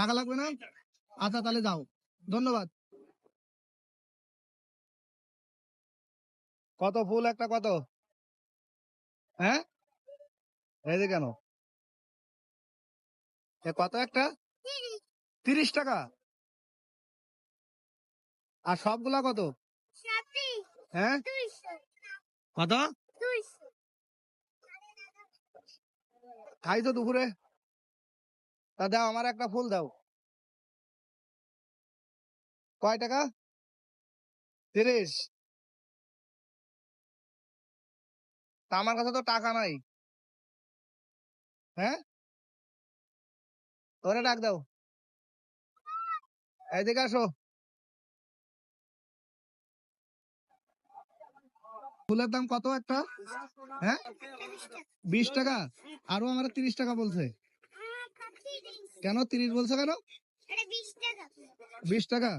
টাকা লাগবে না? আচ্ছা তাহলে যাও। ধন্যবাদ। কত ফুল একটা কত? হ্যাঁ? এই যে কেন? কত একটা? তিরিশ টাকা। আর সবগুলা কত? হ্যাঁ? কত? খাই তো দুপুরে? তা দাও, আমার একটা ফুল দাও। কয় টাকা? তিরিশ। তা আমার কাছে তো টাকা নাই। হ্যাঁ? তোরে ডাক দাও। এদিকে আসো। ফুলের দাম কত একটা? হ্যাঁ? বিশ টাকা। আরও আমার তিরিশ টাকা বলছে। কেন তিরিশ বলছো কেন? বিশ টাকা।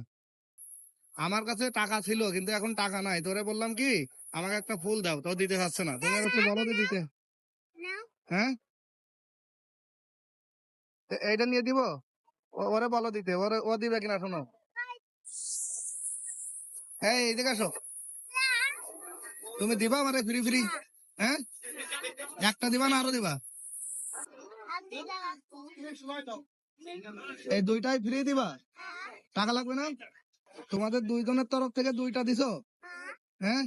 আমার কাছে টাকা ছিল কিন্তু এখন টাকা নাই। তোরে বললাম কি আমাকে একটা ফুল দাও তো দিতে পারছে না। তুমি একটু বলো তো দিতে। হ্যাঁ? এইটা নিয়ে দিব? ওরে বলো দিতে ওরে ও দিবে কিনা শোনো। এই এদিকে আসো। তুমি দিবা আমারে ফ্রি ফ্রি। হ্যাঁ? একটা দিবা না আরও দিবা? এই দুইটাই ফ্রি দিবা? টাকা লাগবে না? তোমাদের দুইজনের তরফ থেকে দুইটা দিছো? হ্যাঁ?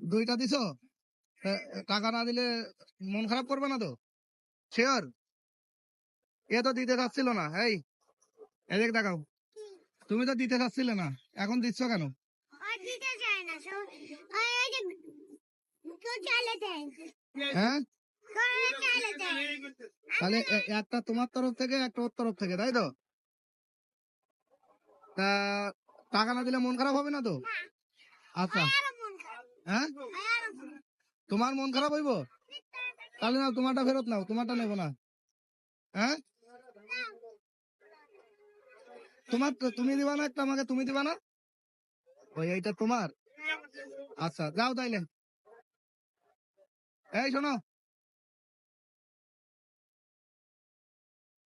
দুইটা দিছো? টাকা না দিলে মন খারাপ করবে না তো? শিওর এ তো দিতে চাচ্ছিল না এই এদিকে দেখাও। তুমি তো দিতে চাচ্ছিলে না এখন দিচ্ছ কেন? হ্যাঁ? তাহলে একটা তোমার তরফ থেকে একটা ওর তরফ থেকে তাই তো? তা টাকা না দিলে মন খারাপ হবে না তো? আচ্ছা। হ্যাঁ? তোমার মন খারাপ হইব? তাহলে না তোমারটা ফেরত নাও তোমারটা নেব না। হ্যাঁ? তোমার তুমি দিবা না একটা আমাকে তুমি দিবা না? ওই এইটা তোমার। আচ্ছা যাও তাইলে। এই শোনো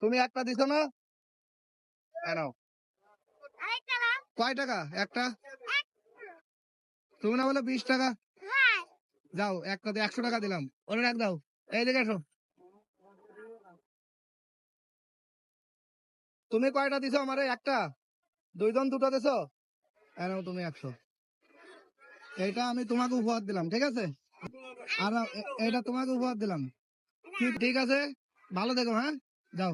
তুমি একটা দিছো না? এই নাও। কয় টাকা? একটা? তুমি না বলে বিশ টাকা? যাও একটা একশো টাকা দিলাম। ওরে রাখ দাও। এই দিকে এসো। তুমি কয়টা দিছো আমারে? একটা? দুইজন দুটো দিছো? এই তুমি একশো। এইটা আমি তোমাকে উপহার দিলাম ঠিক আছে? আর এটা তোমাকে উপহার দিলাম। ঠিক আছে? ভালো দেখো হ্যাঁ? যাও।